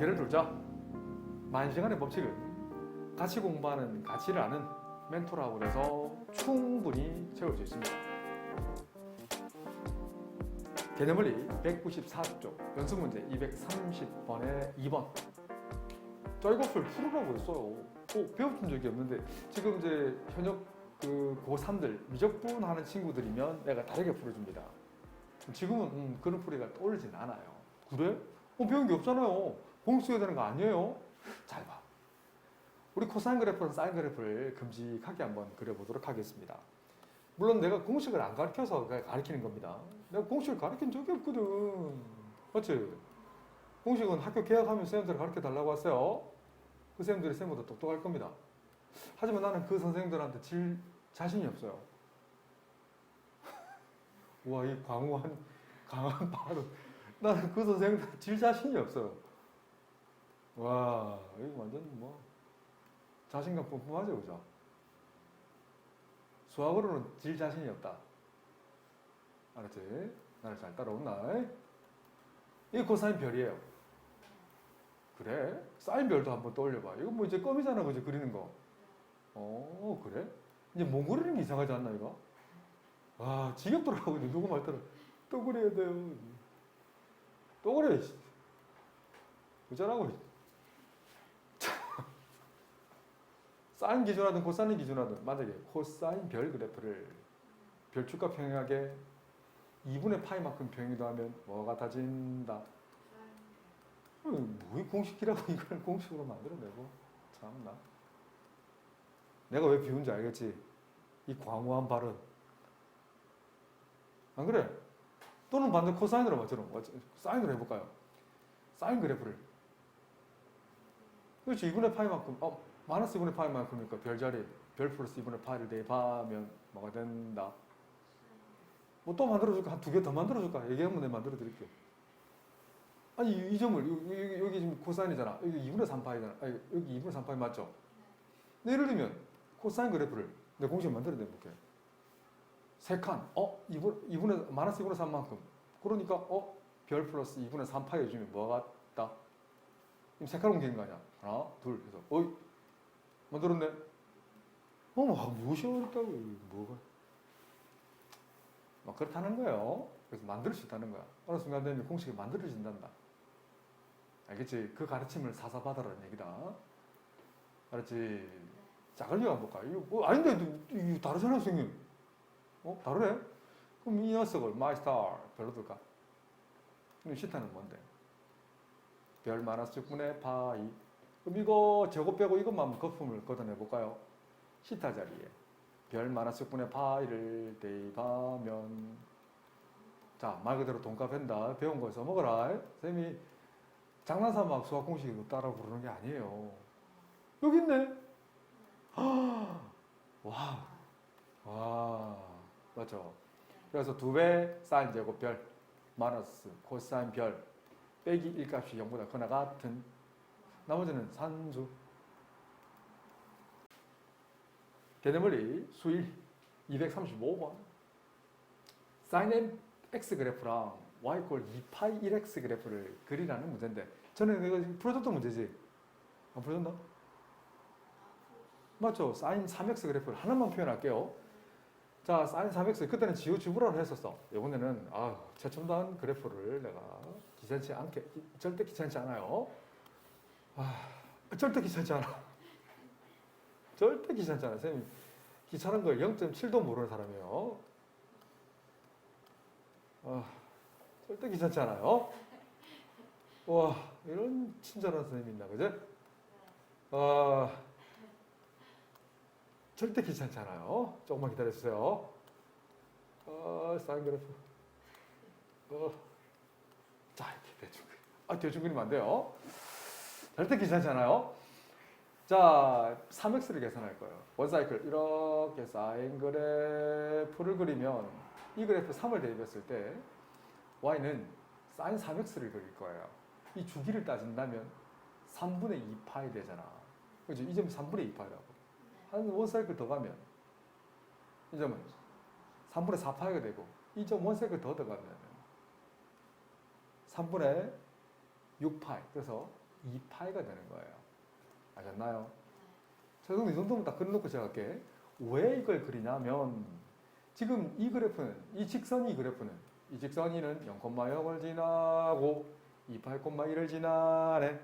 경계를 두자. 만시간의 법칙은 같이 공부하는 가치를 아는 멘토라고 해서 충분히 채울 수 있습니다. 개념원리 194쪽 연습문제 230번에 2번 저 이것을 풀으라고 했어요. 어, 배워본 적이 없는데 지금 이제 현역 그 고3들 미적분 하는 친구들이면 내가 다르게 풀어줍니다. 지금은 음, 그런 풀이가 떠오르진 않아요. 그래? 어, 배운 게 없잖아요. 공수해야 되는 거 아니에요? 잘 봐. 우리 코사인 그래프랑 사인 그래프를 금직하게 한번 그려보도록 하겠습니다. 물론 내가 공식을 안 가르쳐서 가르치는 겁니다. 내가 공식을 가르친 적이 없거든. 맞지? 공식은 학교 개학하면 선생님들 가르쳐 달라고 했어요. 그 선생님들이 쌤보다 똑똑할 겁니다. 하지만 나는 그 선생님들한테 질 자신이 없어요. 와, 이 광호한, 강한 발음. 나는 그 선생님들 질 자신이 없어요. 와, 이거 완전 뭐, 자신감 뿜뿜하죠, 그죠? 수학으로는 질 자신이 없다. 알았지? 나를 잘 따라온나? 이게 코사인 별이에요. 그래? 사인 별도 한번 떠올려봐. 이거 뭐 이제 껌이잖아, 그죠? 그리는 거. 어, 그래? 이제 못 그리는 게 이상하지 않나, 이거? 아, 지겹더라고. 누구 말 따라. 또 그려야 돼요. 또 그래. 씨. 그잖아고. 사인 기준하든 코사인 기준하든 만약에 코사인 별 그래프를 별축과 평행하게 2분의 파이만큼 평행도 하면 뭐가 다진다? 뭐이 공식이라고 이걸 공식으로 만들어내고 참나 내가 왜 비운지 알겠지? 이 광호한 발언 안 그래? 또는 반대 코사인으로 맞처럼 사인으로 해볼까요? 사인 그래프를 그렇지 2분의 파이만큼 어 마이너스 2분의 파이만큼이니까 별자리 별 플러스 2분의 파이를 대입하면 뭐가 된다? 뭐 또 만들어줄까? 한 두 개 더 만들어줄까? 얘기하면 내가 만들어 드릴게요. 아니 이, 이 점을 여기, 여기 지금 코사인이잖아. 여기 2분의 3파이잖아. 아니 여기 2분의 3파이 맞죠? 예를 들면 코사인 그래프를 내 공식 만들어 내볼게. 세 칸. 어? 2분, 2분의 마이너스 2분의 3만큼. 그러니까 어? 별 플러스 2분의 3파이 해주면 뭐가 같다? 그럼 세칸 옮기는 거 아니야? 하나, 둘, 해서 어이 만들었네. 어, 뭐 무엇이 어렵다고 뭐가? 막 그렇다는 거예요. 그래서 만들 수 있다는 거야. 어느 순간 되면 공식이 만들어진단다. 알겠지? 그 가르침을 사사 받으라는 얘기다. 알았지? 자, 한번 볼까? 이거 뭐 아닌데 이거 다르잖아, 선생님. 어, 다르네? 그럼 이 녀석을 my star 별로 둘까? 그럼 시타는 뭔데? 별 마이너스 6분의 파이. 그럼 이거 저거 빼고 이것만 거품을 걷어내 볼까요? 시타 자리에. 별 마이너스 6분의 파이를 대입하면 자, 말 그대로 돈값 한다. 배운 거 써먹어라. 쌤이 장난삼아 수학 공식으로 따라 부르는 게 아니에요. 여기 있네. 와, 와, 맞죠? 그래서 두 배 사인 제곱 별 마이너스 코사인 별 빼기 1값이 0보다 크나 같은 나머지는 산수. 개념원리 수일 235번. 사인 x 그래프랑 y 꼴 2파이 1x 그래프를 그리라는 문제인데 저는 이거 지금 풀어줬던 문제지? 안 풀어줬나? 맞죠? 사인 3x 그래프를 하나만 표현할게요. 자 사인 3x 그때는 지우 지브라로 했었어. 이번에는 아 최첨단 그래프를 내가 귀찮지 않게 절대 귀찮지 않아요 아 절대 귀찮지 않아 절대 귀찮지 않아 쌤이 귀찮은 걸 0.7도 모르는 사람이에요 아, 절대 귀찮지 않아요. 와, 이런 친절한 선생님이 있나, 그죠? 아, 절대 귀찮지 않아요. 조금만 기다려주세요. 아, 사인 그래프. 어. 자, 이렇게 대충. 아, 대충 그리면 안 돼요. 절대 않아요. 자, 3x를 계산할 거예요. 원사이클 이렇게 사인 그래프를 그리면 이 그래프 3을 대입했을 때 y는 사인 3x를 그릴 거예요. 이 주기를 따진다면 3분의 2파이 되잖아. 그죠? 이 점이 3분의 2파이라고. 한 원사이클 더 가면 이 점은 3분의 4파이가 되고 이 점 원사이클 더 들어가면 3분의 6파이. 그래서 2파이가 되는 거예요. 아셨나요? 자, 그럼 이 정도면 다 그려놓고 제가 할게. 왜 이걸 그리냐면 지금 이 그래프는 이 직선이 이 그래프는 이 직선이는 0,0을 지나고 28,1을 지나네.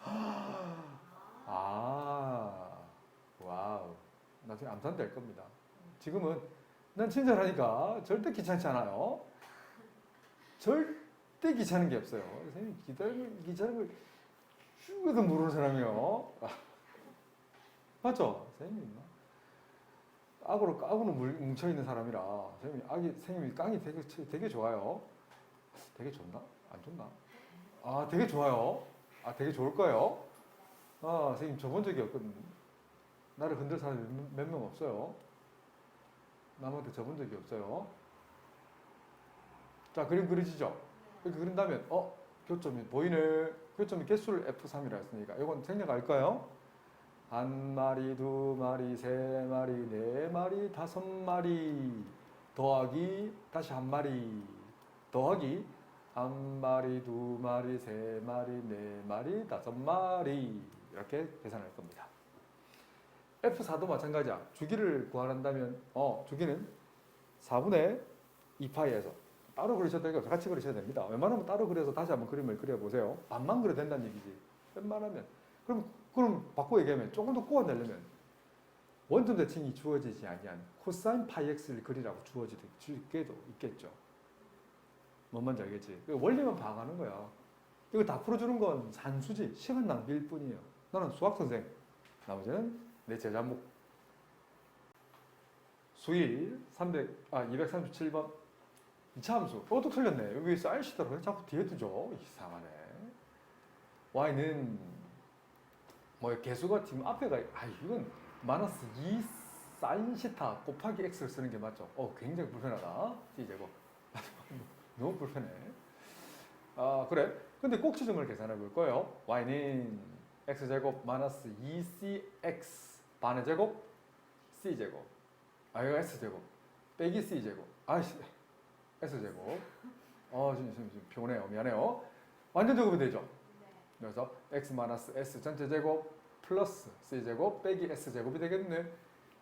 아, 와우. 나중에 암산 될 겁니다. 지금은 난 친절하니까 절대 귀찮지 않아요. 절대 귀찮은 게 없어요. 선생님 기다리는 귀찮은 걸 죽어도 모르는 사람이요. 아, 맞죠? 선생님. 악으로 악으로 물- 뭉쳐 있는 사람이라 선생님 악이 선생님이 깡이 되게 되게 좋아요. 되게 좋나? 안 좋나? 아 되게 좋아요. 아 되게 좋을 거예요. 아 선생님 줘본 적이 없거든. 나를 흔들 사람이 몇 명 없어요. 남한테 줘본 적이 없어요. 자 그림 그려지죠? 이렇게 그린다면 어 교점이 보이네. 교점이 개수를 F3이라 했으니까 이건 생략할까요? 한 마리, 두 마리, 세 마리, 네 마리, 다섯 마리 더하기 다시 한 마리 더하기 한 마리, 두 마리, 세 마리, 네 마리, 다섯 마리 이렇게 계산할 겁니다. F4도 마찬가지야. 주기를 구하란다면 어 주기는 4분의 2파이에서 따로 되고 같이 그리셔야 됩니다. 웬만하면 따로 그려서 다시 한번 그림을 그려보세요. 반만 그려도 된다는 얘기지. 웬만하면 그럼 그럼 바꿔 얘기하면 조금 더 꼬아내려면 원점 대칭이 주어지지 아니한 코사인 파이 x를 그리라고 주어지도 주게도 있겠죠. 뭔 말인지 알겠지? 그 원리만 봐가는 거야. 이거 다 풀어주는 건 산수지 시간 낭비일 뿐이에요. 나는 수학 선생, 나머지는 내 제자목. 수일 300, 아 237번 이차 함수. 어또 틀렸네. 여기 왜 자꾸 뒤에 두죠? 이상하네. y는 뭐 개수가 지금 앞에가 아 이건 마이너스 2 사인 시타 곱하기 x를 쓰는 게 맞죠? 어 굉장히 불편하다. c 제곱 너무 불편해. 아 그래? 근데 꼭 지점을 계산해 볼 거예요. y는 x 제곱 마이너스 2cx 반의 제곱 c 제곱 아 이거 s 제곱 빼기 c 제곱 아씨 s 제곱 어 지금 지금 지금 피곤해요 미안해요. 완전 제곱이 되죠? 그래서 x 마이너스 s 전체 제곱 플러스 c 제곱 빼기 s 제곱이 되겠네.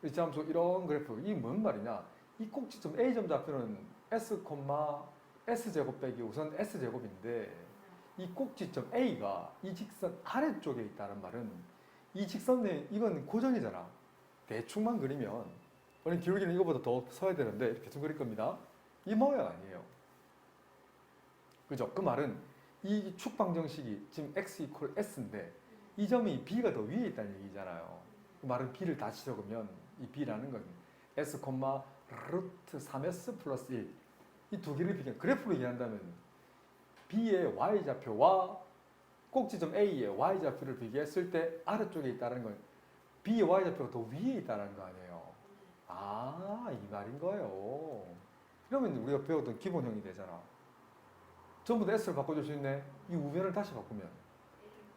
이 함수 이런 그래프 이 뭔 말이냐? 이 꼭지점 a 점 좌표는 s s 제곱 빼기 우선 s 제곱인데 이 꼭지점 a가 이 직선 아래쪽에 있다는 말은 이 직선에 이건 고정이잖아. 대충만 그리면 원래 기울기는 이거보다 더 서야 되는데 이렇게 좀 그릴 겁니다. 이 모양 아니에요. 그죠? 그 말은 이 축 방정식이 지금 x 이퀄 s인데 이 점이 b가 더 위에 있다는 얘기잖아요. 그 말은 b를 다시 적으면 이 b라는 건 s, 루트 3s 플러스 1. 이 두 개를 비교 그래프로 얘기한다면 b의 y 좌표와 꼭지점 a의 y 좌표를 비교했을 때 아래쪽에 있다는 건 b의 y 좌표가 더 위에 있다는 거 아니에요. 아, 이 말인 거예요. 그러면 우리가 배웠던 기본형이 되잖아. 전부 다 s를 바꿔줄 수 있네. 이 우변을 다시 바꾸면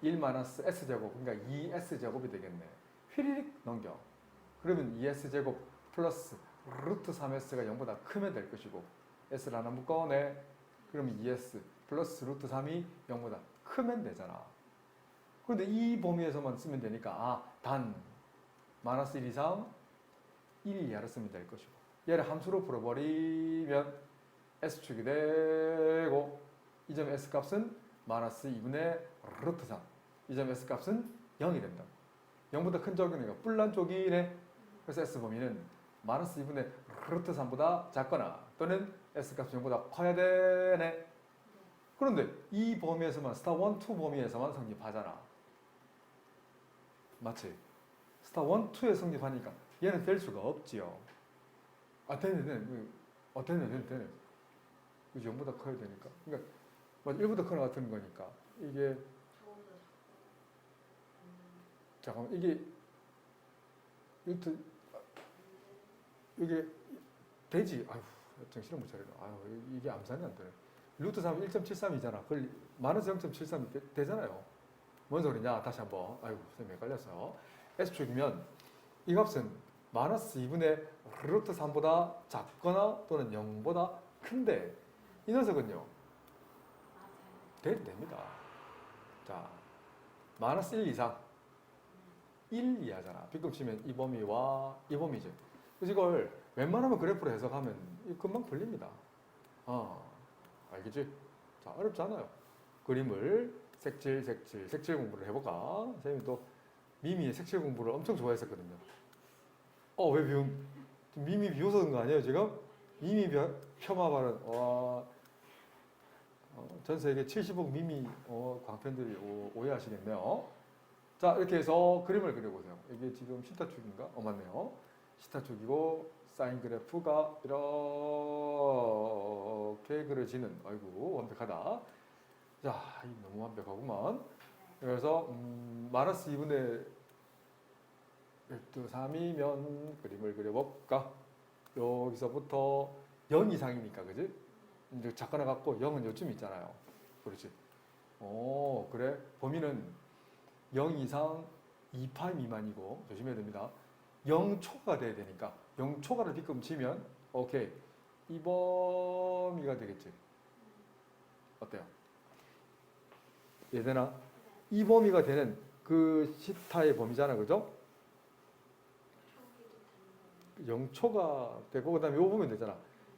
1 마이너스 s 제곱 그러니까 2s 제곱이 되겠네. 휘리릭 넘겨. 그러면 2s 제곱 플러스 루트 3s가 0보다 크면 될 것이고 s를 하나 묶어내. 그러면 2s 플러스 루트 3이 0보다 크면 되잖아. 그런데 이 범위에서만 쓰면 되니까 아, 단 마이너스 1 이상 1 이하로 쓰면 될 것이고 얘를 함수로 풀어버리면 s축이 되고 이 점 s 값은 마이너스 2분의 루트 3. 이 점 s 값은 0이 된다. 0보다 큰 쪽이니까 뿔난 쪽이네. 그래서 s 범위는 마이너스 2분의 루트 3보다 작거나 또는 s 값이 0보다 커야 되네. 그런데 이 범위에서만 스타 1, 2 범위에서만 성립하잖아. 맞지? 스타 1, 2에 성립하니까 얘는 될 수가 없지요. 아 되네 되네. 어 되네 되네 되네. 그 0보다 커야 되니까. 그러니까 뭐 1보다 커나 같은 거니까. 이게 잠깐만 이게 이것도 이게 되지. 아휴 정신을 못 차리네. 아유 이게 암산이 안 되네. 루트 3 1.73이잖아. 그걸 마이너스 0.73이 되 잖아요. 뭔 소리냐? 다시 한번. 아이고 선생님 헷갈렸어요 S축이면 이 값은 마이너스 2분의 루트 3보다 작거나 또는 0보다 큰데 이 녀석은요 돼도 됩니다 자 마이너스 1 이상 1 이하잖아. B급 치면 이 범위와 이 범위지. 그래서 이걸 웬만하면 그래프로 해석하면 금방 풀립니다. 어, 알겠지? 자, 어렵지 않아요. 그림을 색칠, 색칠, 색칠 공부를 해볼까? 선생님이 또 미미의 색칠 공부를 엄청 좋아했었거든요. 어, 왜 비움? 미미 비워서 그런 거 아니에요, 지금? 미미 벼- 폄하 발언, 와, 어, 전 세계 70억 미미 어, 광팬들이 오, 오해하시겠네요. 자, 이렇게 해서 그림을 그려보세요. 이게 지금 시타축인가? 어, 맞네요. 시타축이고, 사인 그래프가 이렇게 그려지는, 아이고, 완벽하다. 자, 이 너무 완벽하구만. 그래서, 음, 마이너스 2분의 12, 3이면 그림을 그려볼까? 여기서부터 0 이상이니까, 그지? 이제 작가나 갖고 0은 요쯤 있잖아요. 그렇지. 오, 그래. 범위는 0 이상 2파이 미만이고, 조심해야 됩니다. 0 초가 돼야 되니까, 0 초가를 B급 치면, 오케이. 이 범위가 되겠지. 어때요? 얘들아, 이 범위가 되는 그 시타의 범위잖아, 그죠? 0초가 되고 그다음에 요 보면 되잖아.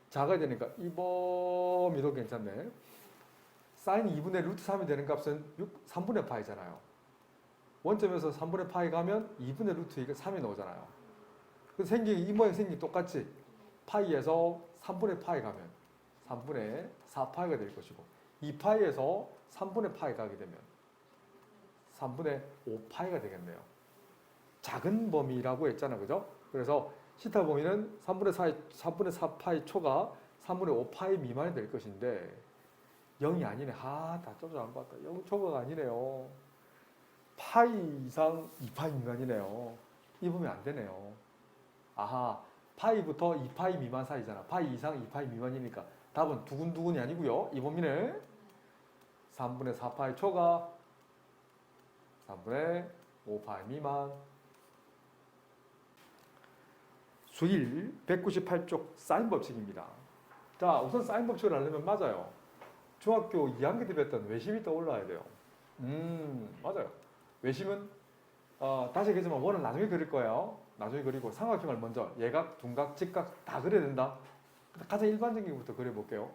작아야 되니까 이 범위도 괜찮네. 사인 2분의 루트 3이 되는 값은 6, 3분의 파이잖아요. 원점에서 3분의 파이 가면 2분의 루트 3이 나오잖아요. 그 생긴 이 모양 생긴 똑같이 파이에서 3분의 파이 가면 3분의 4파이가 될 것이고 2파이에서 3분의 파이 가게 되면 3분의 5파이가 되겠네요. 작은 범위라고 했잖아, 그죠? 그래서 시타 범위는 3분의 4, 3분의 4파이 초가 3분의 5파이 미만이 될 것인데 0이 아니네. 아, 다 쪼져 안 봤다. 0 초가 아니네요. 파이 이상 2파이 미만이네요. 이 보면 안 되네요. 아하, 파이부터 2파이 미만 사이잖아. 파이 이상 2파이 미만이니까 답은 두근두근이 아니고요. 이 범위는 3분의 4파이 초가 3분의 5파이 미만 수일 198쪽 사인 법칙입니다. 자, 우선 사인 법칙을 알려면 맞아요. 중학교 2학년 때 배웠던 외심이 떠올라야 돼요. 음, 맞아요. 외심은 어, 다시 얘기하지만 원은 나중에 그릴 거예요. 나중에 그리고 삼각형을 먼저 예각, 둔각, 직각 다 그려야 된다. 가장 일반적인 것부터 그려볼게요.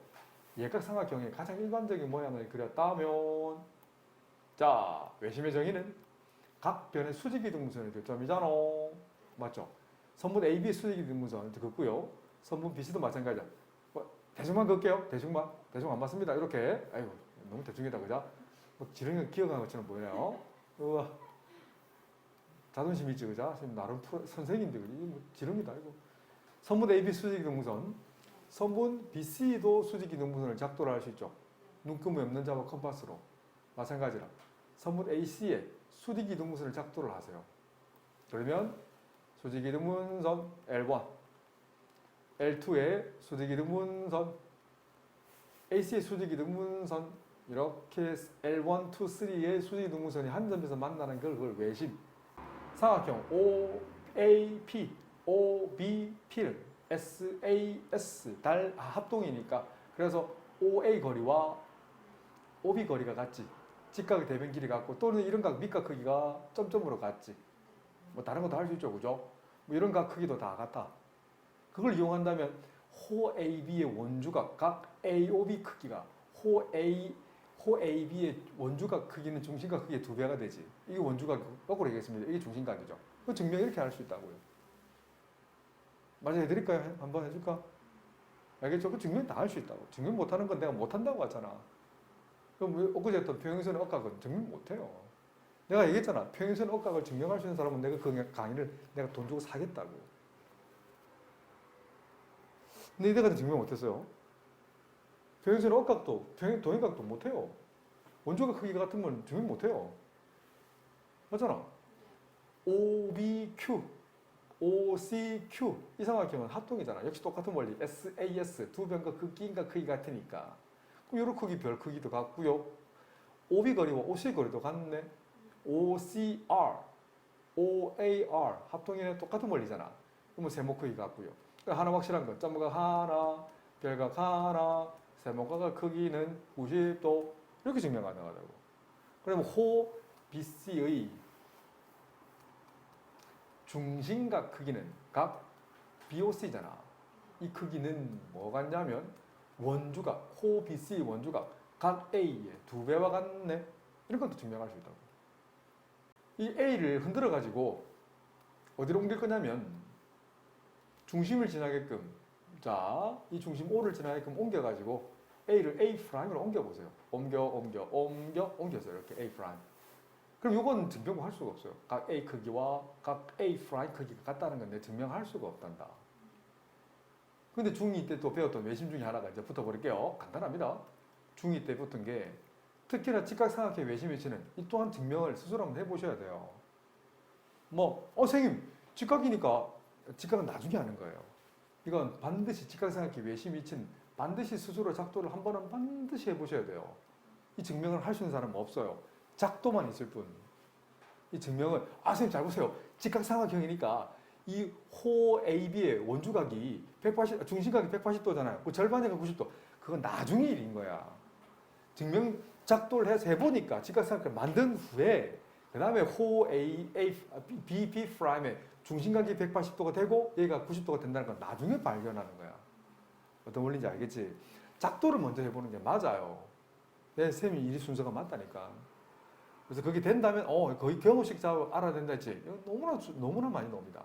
예각 삼각형의 가장 일반적인 모양을 그렸다면 자, 외심의 정의는 각 변의 수직이등분선의 교점이잖아. 맞죠? 선분 AB의 수직이등분선 이제 긋고요. 선분 BC도 마찬가지야. 뭐, 대충만 긋게요. 대충만. 대충 안 맞습니다. 이렇게. 아이고, 너무 대충이다, 그죠? 뭐 지렁이 기억하는 것처럼 보이네요. 우와. 자존심 있지, 그죠? 지금 나름 프로, 선생인데, 그지? 뭐 지렁이다, 이거. 선분 AB 수직이 등분선. 선분 BC도 수직이 등분선을 작도를 할 수 있죠. 눈금이 없는 자와 컴파스로. 마찬가지라. 선분 AC에 수직이 등분선을 작도를 하세요. 그러면 수직 이등 분선 L1, L2의 수직 이등 분선, AC의 수직 이등 분선 이렇게 L1, 2, 3의 수직 이등 분선이 한 점에서 만나는 걸 그걸 외심. 삼각형 OAP, OBP를 SAS 달 아, 합동이니까 그래서 OA 거리와 OB 거리가 같지. 직각의 대변 길이 같고 또는 이런 각 밑각 크기가 점점으로 같지. 뭐 다른 것도 할 수 있죠, 그죠? 뭐 이런 각 크기도 다 같아. 그걸 이용한다면 호 AB의 원주각 각 AOB 크기가 호 A 호 AB의 원주각 크기는 중심각 크기의 두 배가 되지. 이게 원주각 거꾸로 얘기했습니다. 이게 중심각이죠. 그 증명 이렇게 할 수 있다고요. 맞아 해드릴까요? 한번 해줄까? 알겠죠? 그 증명 다 할 수 있다고. 증명 못하는 건 내가 못한다고 하잖아. 그럼 왜 엊그제 했던 평행선 억각은 증명 못해요. 내가 얘기했잖아. 평행선 억각을 증명할 수 있는 사람은 내가 그 강의를 내가 돈 주고 사겠다고. 근데 내가 증명 못했어요. 평행선 억각도 평행, 동행각도 못해요. 원조각 크기가 같은 건 증명 못해요. 맞잖아. OBQ, OCQ 이 삼각형은 합동이잖아. 역시 똑같은 원리. SAS 두 변과 크기인가 크기 같으니까. 그럼 요런 크기 별 크기도 같고요. OB 거리와 OC 거리도 같네. OCR, OAR 합동이네 똑같은 원리잖아. 그러면 세모 크기 같고요. 하나 확실한 건 점각 하나, 별각 하나, 세모각의 크기는 90도 이렇게 증명 가능하다고. 그러면 호 BC의 중심각 크기는 각 BOC잖아. 이 크기는 뭐가 같냐면 원주각, 호 BC 원주각 각 A의 두 배와 같네. 이런 것도 증명할 수 있다고. 이 A를 흔들어 가지고 어디로 옮길 거냐면 중심을 지나게끔 자, 이 중심 O를 지나게끔 옮겨 가지고 A를 A 프라임으로 옮겨 보세요. 옮겨 옮겨 옮겨 옮겨서 이렇게 A 프라임. 그럼 이건 증명할 수가 없어요. 각 A 크기와 각 A 프라임 크기가 같다는 건데 증명할 수가 없단다. 근데 중2 때 또 배웠던 외심 중에 하나가 이제 붙어버릴게요. 간단합니다. 중2 때 붙은 게 특히나 직각삼각형 외심 위치는 이 또한 증명을 스스로 한번 해보셔야 돼요. 뭐, 어, 선생님, 직각이니까 직각은 나중에 하는 거예요. 이건 반드시 직각삼각형 외심 위치는 반드시 스스로 작도를 한 번은 반드시 해보셔야 돼요. 이 증명을 할 수 있는 사람은 없어요. 작도만 있을 뿐. 이 증명은 아 선생님 잘 보세요. 직각삼각형이니까 이 호 AB의 원주각이 180 중심각이 180도잖아요. 그 절반이가 90도. 그건 나중에 일인 거야. 증명 작도를 해서 해보니까 직각삼각형을 만든 후에 그 다음에 호 A, A, B, B 프라임의 중심각이 180도가 되고 얘가 90도가 된다는 건 나중에 발견하는 거야. 어떤 원리인지 알겠지? 작도를 먼저 해보는 게 맞아요. 내 쌤이 이 순서가 맞다니까. 그래서 그게 된다면 어 거의 경호식 작업 알아야 된다 했지. 너무나 주- 너무나 많이 나옵니다.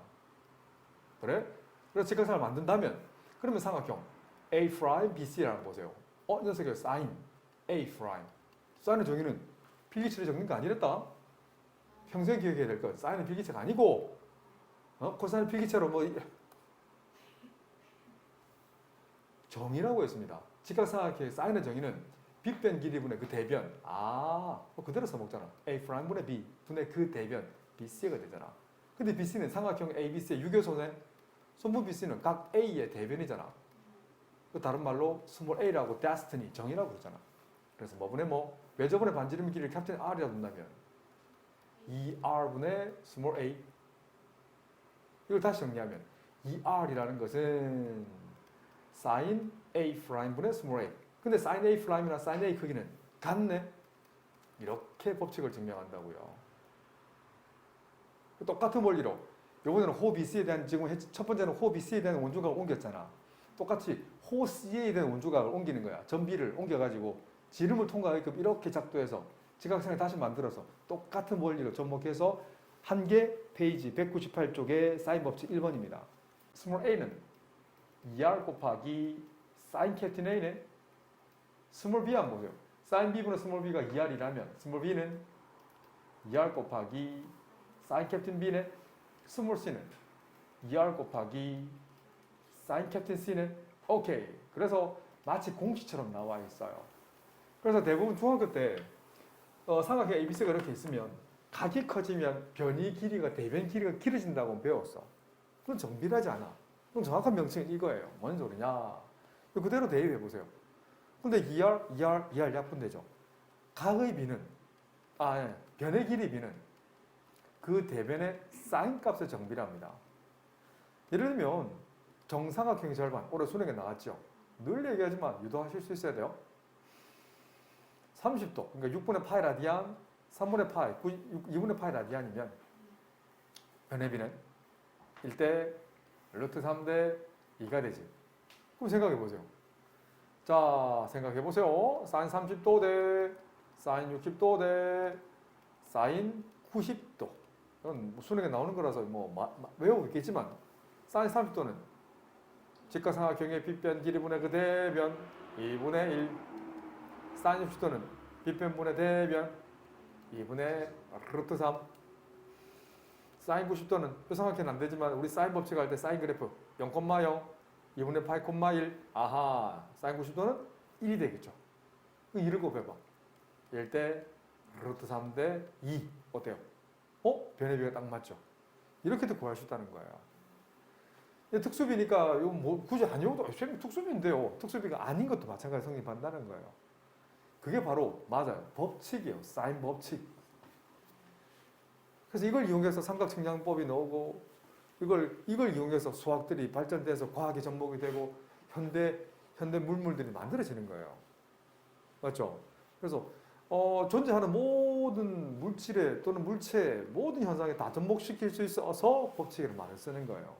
그래? 그래서 직각상을 만든다면 그러면 삼각형 A 프라임 BC라는 거 보세요. 어, 이 녀석이 사인 A 프라임. 사인의 정의는 필기체를 적는 거 아니랬다. 평생 기억해야 될 것. 사인은 필기체가 아니고 어? 코사인 필기체로 뭐 이- 정의라고 했습니다. 직각삼각형의 사인의 정의는 빗변 길이분의 그 대변. 아, 뭐 그대로 써먹잖아. A 프라임분의 B 분의 그 대변 BC가 되잖아. 근데 BC는 삼각형 ABC의 유교소네. 손분 BC는 각 A의 대변이잖아. 그 다른 말로 스몰 a라고 destiny 정의라고 그러잖아. 그래서 뭐분의 뭐 외접분의 반지름 길이를 캡틴 r이라 둔다면 2r분의 스몰 a 이걸 다시 정리하면 2r이라는 것은 sin a 프라임분의 스몰 a 근데 sin a 프라임이나 sin a 크기는 같네 이렇게 법칙을 증명한다고요. 똑같은 원리로 이번에는 호 BC에 대한 지금 했- 첫 번째는 호 BC에 대한 원주각을 옮겼잖아. 똑같이 호 C에 대한 원주각을 옮기는 거야. 전비를 옮겨가지고 지름을 통과하게끔 이렇게 작도해서 지각선을 다시 만들어서 똑같은 원리로 접목해서 한 개 페이지 198쪽에 사인 법칙 1번입니다. 스몰 a는 2r 곱하기 사인 캡틴 a네. 스몰 b 한번 보세요. 사인 b분의 스몰 b가 2r이라면 스몰 b는 2r 곱하기 사인 캡틴 b네. 스몰 c는 2r 곱하기 사인 캡틴 c는 오케이. 그래서 마치 공식처럼 나와 있어요. 그래서 대부분 중학교 때 어, 삼각형 ABC가 이렇게 있으면 각이 커지면 변이 길이가 대변 길이가 길어진다고 배웠어. 그건 정밀하지 않아. 그럼 정확한 명칭은 이거예요. 뭔 소리냐? 그대로 대입해 보세요. 근데 2R, 2R, 2R 약분되죠. 각의 비는 아, 예. 변의 길이 비는 그 대변의 사인 값을 정비랍니다. 예를 들면 정삼각형의 절반, 올해 수능에 나왔죠. 늘 얘기하지만 유도하실 수 있어야 돼요. 30도, 그러니까 6분의 파이 라디안, 3분의 파이, 2분의 파이 라디안이면 변해비는 1대 루트 3대 2가 되지. 그럼 생각해 보세요. 자, 생각해 보세요. 사인 30도 대 사인 60도 대 사인 90도. 이건 뭐 수능에 나오는 거라서 뭐 마- 마- 외우고 있겠지만 사인 30도는 직각삼각형의 빗변 길이분의 그 대변 2분의 1 사인 60도는 빗변분의 대변 2분의 루트 3 사인 90도는 표상학회는 안 되지만 우리 사인 법칙 할 때 사인 그래프 0,0 2분의 파이 콤마 1 아하 사인 90도는 1이 되겠죠. 그 1을 곱해봐. 1대 루트 3 대 2 어때요? 어? 변의 비가 딱 맞죠? 이렇게도 구할 수 있다는 거예요. 특수비니까 이거 뭐 굳이 안 외워도 쌤 특수비인데요. 특수비가 아닌 것도 마찬가지 성립한다는 거예요 그게 바로 맞아요 법칙이에요 사인 법칙 그래서 이걸 이용해서 삼각측량법이 나오고 이걸 이걸 이용해서 수학들이 발전돼서 과학의 접목이 되고 현대 현대 물물들이 만들어지는 거예요. 맞죠? 그래서 어, 존재하는 모든 물질에 또는 물체의 모든 현상에 다 접목시킬 수 있어서 법칙을 많이 쓰는 거예요.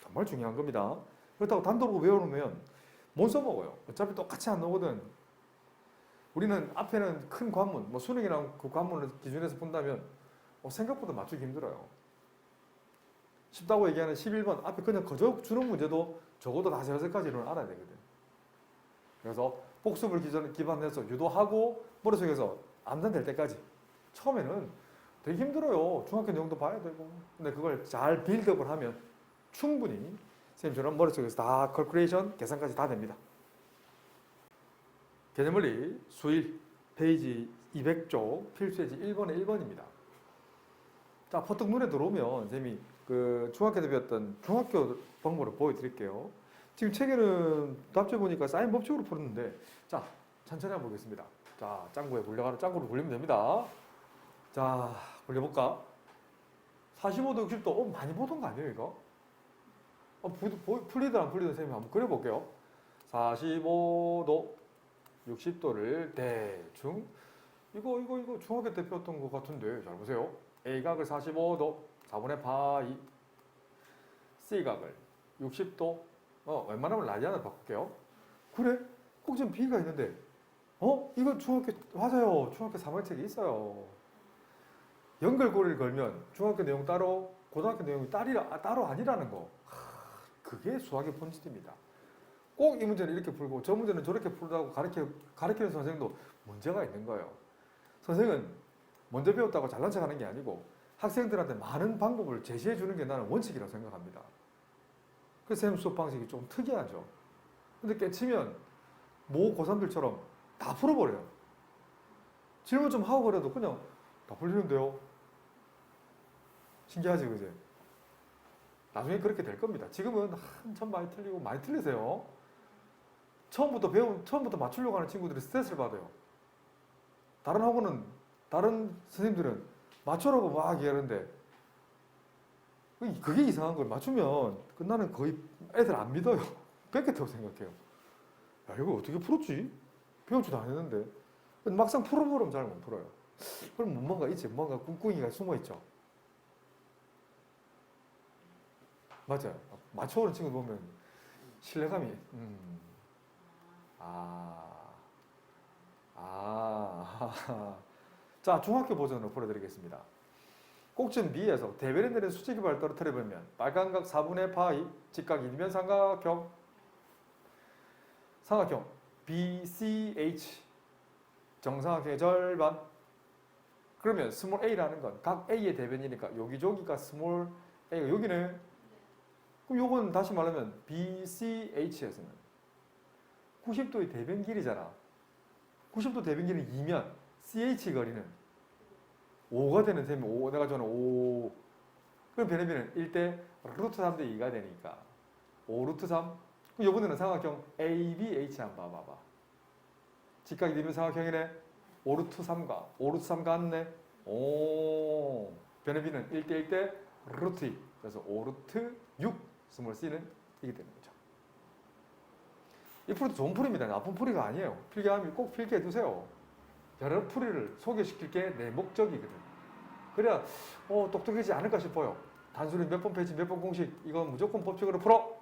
정말 중요한 겁니다. 그렇다고 단독으로 외워놓으면 못 써먹어요. 어차피 똑같이 안 나오거든. 우리는 앞에는 큰 관문, 뭐 수능이랑 그 관문을 기준해서 본다면 어, 생각보다 맞추기 힘들어요. 쉽다고 얘기하는 11번 앞에 그냥 거저 주는 문제도 적어도 다섯 여섯 가지는 알아야 되거든. 그래서 복습을 기존 기반해서 유도하고 머릿속에서 암산될 때까지 처음에는 되게 힘들어요. 중학교 내용도 봐야 되고. 근데 그걸 잘 빌드업을 하면 충분히 선생님처럼 머릿속에서 다 컬큘레이션 계산까지 다 됩니다. 개념원리 수일 페이지 200쪽 필수예지 1번에 1번입니다. 자, 퍼뜩 눈에 들어오면 선생님이 그 중학교 때 배웠던 중학교 방법을 보여드릴게요. 지금 책에는 답지 보니까 사인 법칙으로 풀었는데 자, 천천히 한번 보겠습니다. 자, 짱구에 굴려가는 짱구를 굴리면 됩니다. 자, 굴려볼까? 45도, 60도, 어, 많이 보던 거 아니에요, 이거? 어, 풀리든 안 풀리든 선생님 한번 그려볼게요. 45도, 60도를 대충 이거 이거 이거 중학교 때 배웠던 것 같은데 잘 보세요. A각을 45도 4분의 파이 C각을 60도 어 웬만하면 라디안으로 바꿀게요. 그래? 꼭 지금 B가 있는데 어? 이거 중학교 맞아요. 중학교 3학 책에 있어요. 연결고리를 걸면 중학교 내용 따로 고등학교 내용이 따리라, 아, 따로 아니라는 거. 하, 그게 수학의 본질입니다. 꼭 이 문제는 이렇게 풀고 저 문제는 저렇게 풀다고 가르쳐, 가르치는 선생도 문제가 있는 거예요. 선생은 먼저 배웠다고 잘난 척 하는 게 아니고 학생들한테 많은 방법을 제시해 주는 게 나는 원칙이라고 생각합니다. 그쌤 수업 방식이 좀 특이하죠. 근데 깨치면 모 고3들처럼 다 풀어버려요. 질문 좀 하고 그래도 그냥 다 풀리는데요. 신기하지, 그제? 나중에 그렇게 될 겁니다. 지금은 한참 많이 틀리고 많이 틀리세요. 처음부터 배운, 처음부터 맞추려고 하는 친구들이 스트레스를 받아요. 다른 학원은, 다른 선생님들은 맞추라고 막 얘기하는데, 그- 그게 이상한 거예요. 맞추면 끝나는 거의 애들 안 믿어요. 뺏겠다고 생각해요. 야, 이거 어떻게 풀었지? 배우지도 않았는데. 막상 풀어보면 잘 못 풀어요. 그럼 뭔가 있지. 뭔가 꿍꿍이가 숨어 있죠. 맞아요. 맞춰오는 친구 보면 신뢰감이, 음, 아, 아, 자, 중학교 버전으로 보여드리겠습니다. 꼭지는 B에서 대변에 내린 수직 기발을 떨어뜨려 보면 빨간각 4분의 파이, 직각 1면 삼각형, 삼각형 BCH, 정삼각형의 절반. 그러면 스몰 a라는 건 각 a의 대변이니까 여기저기가 스몰 a가 여기네. 그럼 요건 다시 말하면 BCH에서는 90도의 대변 길이잖아. 90도 대변 길이는 2면 CH 거리는 5가 되는 셈이 5 내가 저는 5 그럼 변해비는 1대 루트 3대 2가 되니까 5 루트 3 그럼 요번에는 삼각형 ABH 한번 봐봐봐. 직각이 되면 삼각형이네. 5 루트 3과 5 루트 3 같네. 오. 변해비는 1대 1대 루트 2 그래서 5 루트 6 스몰 c는 이게 거죠 이 풀이도 좋은 풀입니다 나쁜 풀이가 아니에요 필기하면 꼭 필기해 두세요 여러 풀이를 소개시킬 게 내 목적이거든. 그래야 어, 똑똑해지지 않을까 싶어요. 단순히 몇 번 페이지, 몇 번 공식, 이건 무조건 법칙으로 풀어.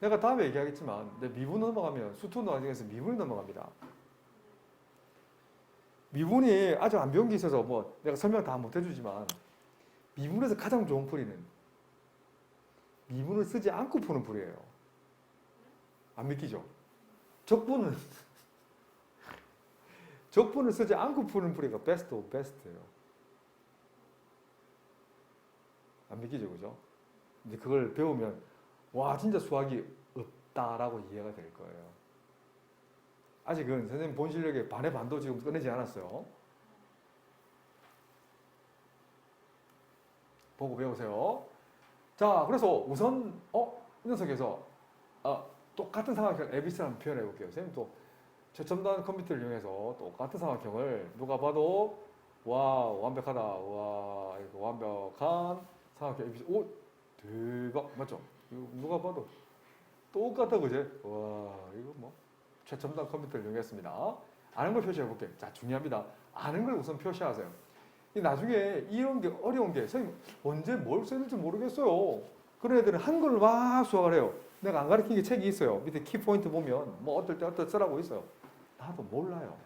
내가 다음에 얘기하겠지만, 내 미분 넘어가면 수투 나중에서 미분이 넘어갑니다. 미분이 아직 안 배운 게 있어서 뭐 내가 설명 다 못 해주지만, 미분에서 가장 좋은 풀이는 미분을 쓰지 않고 푸는 풀이에요. 안 믿기죠? 적분은 적분을 쓰지 않고 푸는 풀이가 베스트 오브 베스트예요. 안 믿기죠, 그죠? 근데 그걸 배우면 와 진짜 수학이 없다라고 이해가 될 거예요. 아직은 선생님 본 실력의 반의 반도 지금 꺼내지 않았어요. 보고 배우세요. 자, 그래서 우선 어, 이 녀석에서 아, 똑같은 상황을 한번 표현해 볼게요. 선생님 또 최첨단 컴퓨터를 이용해서 똑같은 삼각형을 누가 봐도 와 완벽하다 와 이거 완벽한 삼각형 ABC 오 대박 맞죠? 누가 봐도 똑같다 그제? 와 이거 뭐 최첨단 컴퓨터를 이용했습니다 아는 걸 표시해 볼게. 자, 중요합니다. 아는 걸 우선 표시하세요. 이 나중에 이런 게 어려운 게 선생님 언제 뭘 써야 될지 모르겠어요. 그런 애들은 한글로 막 수학을 해요. 내가 안 가르친 게 책이 있어요. 밑에 키 포인트 보면 뭐 어떨 때 어떨 쓰라고 있어요. 나도 몰라요.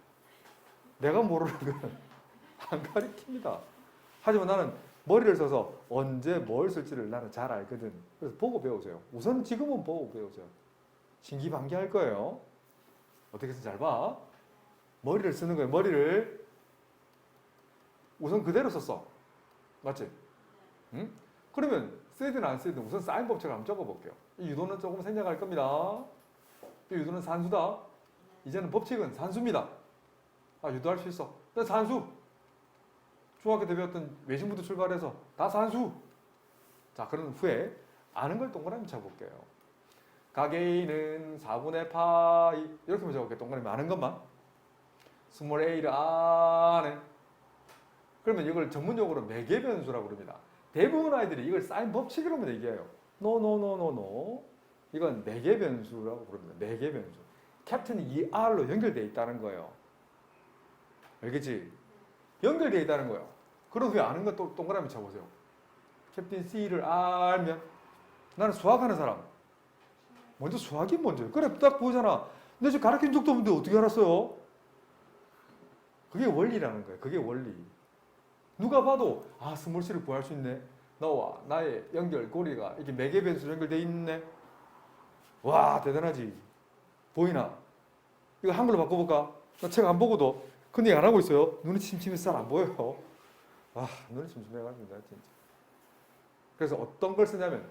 내가 모르는 건 안 가르칩니다. 하지만 나는 머리를 써서 언제 뭘 쓸지를 나는 잘 알거든. 그래서 보고 배우세요. 우선 지금은 보고 배우세요. 신기반기할 거예요. 어떻게 해서 잘 봐. 머리를 쓰는 거예요. 머리를 우선 그대로 썼어. 맞지? 응? 그러면 쓰든 안 쓰든 우선 사인 법칙을 한번 적어볼게요. 이 유도는 조금 생략할 겁니다. 이 유도는 산수다. 이제는 법칙은 산수입니다. 아 유도할 수 있어. 나 산수. 중학교 때 배웠던 외신부터 출발해서 다 산수. 자 그런 후에 아는 걸 동그라미 쳐볼게요. 각 A는 4분의 파이 이렇게 먼저 볼게요. 동그라미 아는 것만. 스몰 A를 아는 그러면 이걸 전문용어로 매개 변수라고 부릅니다. 대부분 아이들이 이걸 사인 법칙이라고 얘기해요. 노노노노노 이건 매개변수라고 부릅니다. 매개변수. 캡틴이 이 R로 연결되어 있다는 거예요. 알겠지? 연결되어 있다는 거예요. 그런 후에 아는 것도 동그라미 쳐보세요. 캡틴 C를 알면 나는 수학하는 사람. 먼저 수학이 먼저. 그래 딱 보잖아. 근데 지금 가르친 적도 없는데 어떻게 알았어요? 그게 원리라는 거예요. 그게 원리. 누가 봐도 아 스몰 C를 구할 수 있네. 너와 나의 연결고리가 이렇게 매개 변수 연결돼 있네. 와 대단하지. 보이나? 이거 한글로 바꿔볼까? 나 책 안 보고도 근데 안 하고 있어요. 눈이 침침해서 잘 안 보여요. 아 눈이 침침해가지고 나 진짜. 그래서 어떤 걸 쓰냐면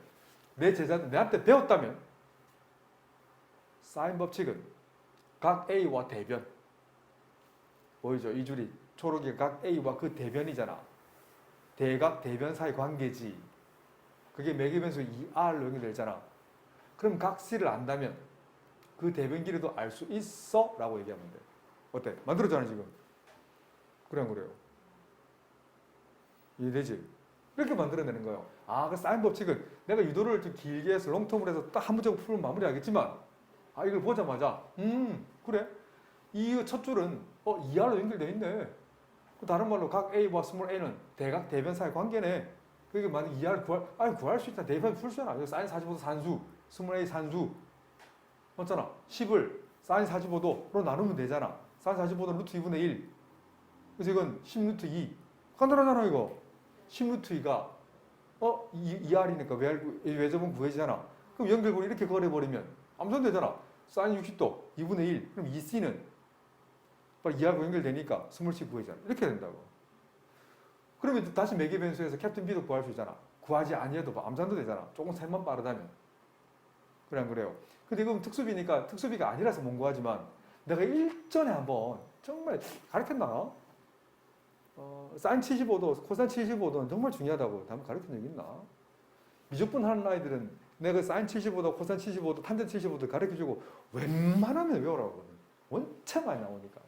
내 제자들 내한테 배웠다면 사인 법칙은 각 A와 대변 보이죠? 이 줄이 초록이 각 A와 그 대변이잖아. 대각 대변 사이 관계지. 그게 매개변수 2R로 연결되잖아. 그럼 각 C를 안다면 그 대변 길이도 알 수 있어? 라고 얘기하면 돼. 어때? 만들었잖아 지금. 그래 안 그래요? 이해되지? 이렇게 만들어내는 거예요. 아, 그 사인 법칙은 내가 유도를 좀 길게 해서 롱텀을 해서 딱 한 문제고 풀면 마무리하겠지만 아, 이걸 보자마자 음, 그래? 이 첫 줄은 어, 2R로 연결되어 있네. 그 다른 말로 각 A와 스몰 a는 대각 대변 사이 관계네. 그게 만약 2R 구할, 아니 구할 수 있다. 대변 풀 수는 아니고 사인 45도 산수, 스몰 a 산수. 맞잖아. 10을 사인 45도로 나누면 되잖아. 사인 45도 루트 2분의 1. 그래서 이건 10 루트 2. 간단하잖아 이거. 10 루트 2가 어 2, 2R이니까 외, 외접은 구해지잖아. 그럼 연결고리 이렇게 걸어버리면 암산 되잖아. 사인 60도 2분의 1. 그럼 2C는 빨리 2하고 연결되니까 스몰 C 구해잖아. 이렇게 된다고. 그러면 다시 매개 변수에서 캡틴 B도 구할 수 있잖아. 구하지 아니해도 뭐 암산도 되잖아. 조금 셈만 빠르다면. 안 그래요? 근데 이건 특수비니까 특수비가 아니라서 못 구하지만 내가 일전에 한번 정말 가르쳤나? 어, 사인 75도, 코사인 75도는 정말 중요하다고 한번 가르친 적 있나? 미적분 하는 아이들은 내가 사인 75도, 코사인 75도, 탄젠 75도 가르쳐주고 웬만하면 외우라고. 원체 많이 나오니까.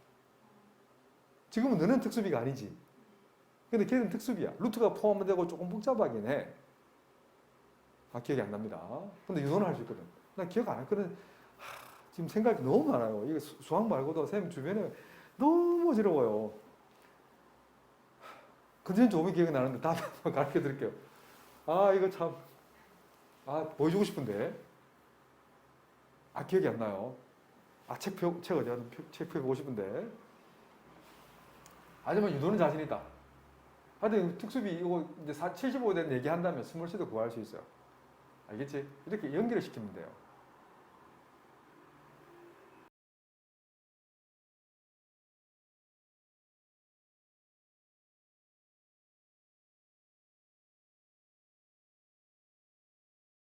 지금은 너는 특수비가 아니지. 근데 걔는 특수비야. 루트가 포함되고 조금 복잡하긴 해. 아, 기억이 안 납니다. 근데 유도는 할 수 있거든. 나 기억 안 했거든. 하, 지금 생각이 너무 많아요. 이게 수- 수학 말고도 선생님 주변에 너무 어지러워요. 근데 조금 기억이 나는데 다음에 한번 가르쳐 드릴게요. 아, 이거 참. 아, 보여주고 싶은데. 아, 기억이 안 나요. 아, 책 표, 책 어디 가서 책 펴보고 싶은데. 하지만 유도는 자신 있다. 하여튼 특수비 이거 이제 75된 얘기 한다면 스몰 C도 구할 수 있어요. 알겠지? 이렇게 연결을 시키면 돼요.